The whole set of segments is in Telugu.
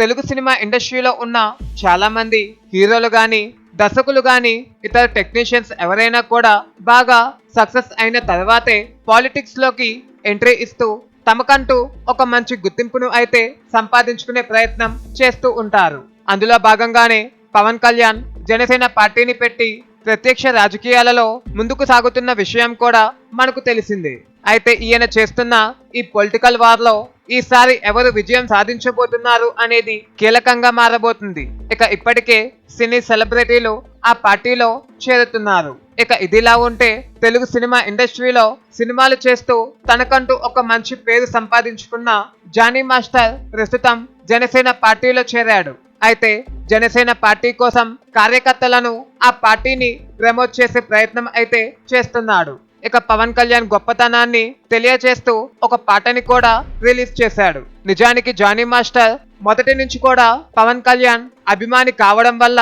తెలుగు సినిమా ఇండస్ట్రీలో ఉన్న చాలామంది హీరోలు కానీ దర్శకులు కానీ ఇతర టెక్నీషియన్స్ ఎవరైనా కూడా బాగా సక్సెస్ అయిన తర్వాతే పాలిటిక్స్లోకి ఎంట్రీ ఇస్తూ తమకంటూ ఒక మంచి గుర్తింపును అయితే సంపాదించుకునే ప్రయత్నం చేస్తూ ఉంటారు. అందులో భాగంగానే పవన్ కళ్యాణ్ జనసేన పార్టీని పెట్టి ప్రత్యక్ష రాజకీయాలలో ముందుకు సాగుతున్న విషయం కూడా మనకు తెలిసింది. అయితే ఈయన చేస్తున్న ఈ పొలిటికల్ వార్లో ఈసారి ఎవరు విజయం సాధించబోతున్నారు అనేది కీలకంగా మారబోతుంది. ఇక ఇప్పటికే సినీ సెలబ్రిటీలు ఆ పార్టీలో చేరుతున్నారు. ఇక ఇదిలా ఉంటే తెలుగు సినిమా ఇండస్ట్రీలో సినిమాలు చేస్తూ తనకంటూ ఒక మంచి పేరు సంపాదించుకున్న జానీ మాస్టర్ ప్రస్తుతం జనసేన పార్టీలో చేరాడు. అయితే జనసేన పార్టీ కోసం కార్యకర్తలను ఆ పార్టీని ప్రమోట్ చేసే ప్రయత్నం అయితే చేస్తున్నాడు. ఇక పవన్ కళ్యాణ్ గొప్పతనాన్ని తెలియచేస్తూ ఒక పాటని కూడా రిలీజ్ చేశాడు. నిజానికి జానీ మాస్టర్ మొదటి నుంచి కూడా పవన్ కళ్యాణ్ అభిమాని కావడం వల్ల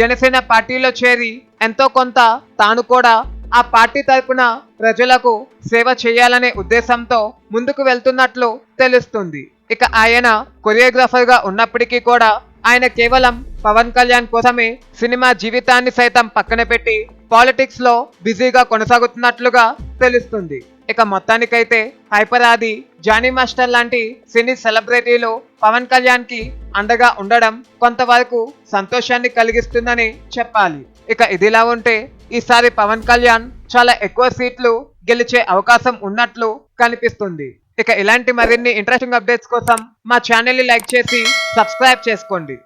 జనసేన పార్టీలో చేరి ఎంతో కొంత తాను కూడా ఆ పార్టీ తరపున ప్రజలకు సేవ చేయాలనే ఉద్దేశంతో ముందుకు వెళ్తున్నట్లు తెలుస్తుంది. ఇక ఆయన కొరియోగ్రాఫర్గా ఉన్నప్పటికీ కూడా ఆయన కేవలం పవన్ కళ్యాణ్ కోసమే సినిమా జీవితాన్ని సైతం పక్కన పెట్టి పాలిటిక్స్లో బిజీగా కొనసాగుతున్నట్లుగా తెలుస్తుంది. ఇక మొత్తానికైతే హైపర్ ఆది జానీ మాస్టర్ లాంటి సినీ సెలబ్రిటీలు పవన్ కళ్యాణ్కి అండగా ఉండడం కొంతవరకు సంతోషాన్ని కలిగిస్తుందని చెప్పాలి. ఇక ఇదిలా ఉంటే ఈసారి పవన్ కళ్యాణ్ చాలా ఎక్కువ సీట్లు గెలిచే అవకాశం ఉన్నట్లు కనిపిస్తుంది. ఇక ఇలాంటి మరిన్ని ఇంట్రెస్టింగ్ అప్డేట్స్ కోసం మా ఛానల్ని లైక్ చేసి సబ్స్క్రైబ్ చేసుకోండి.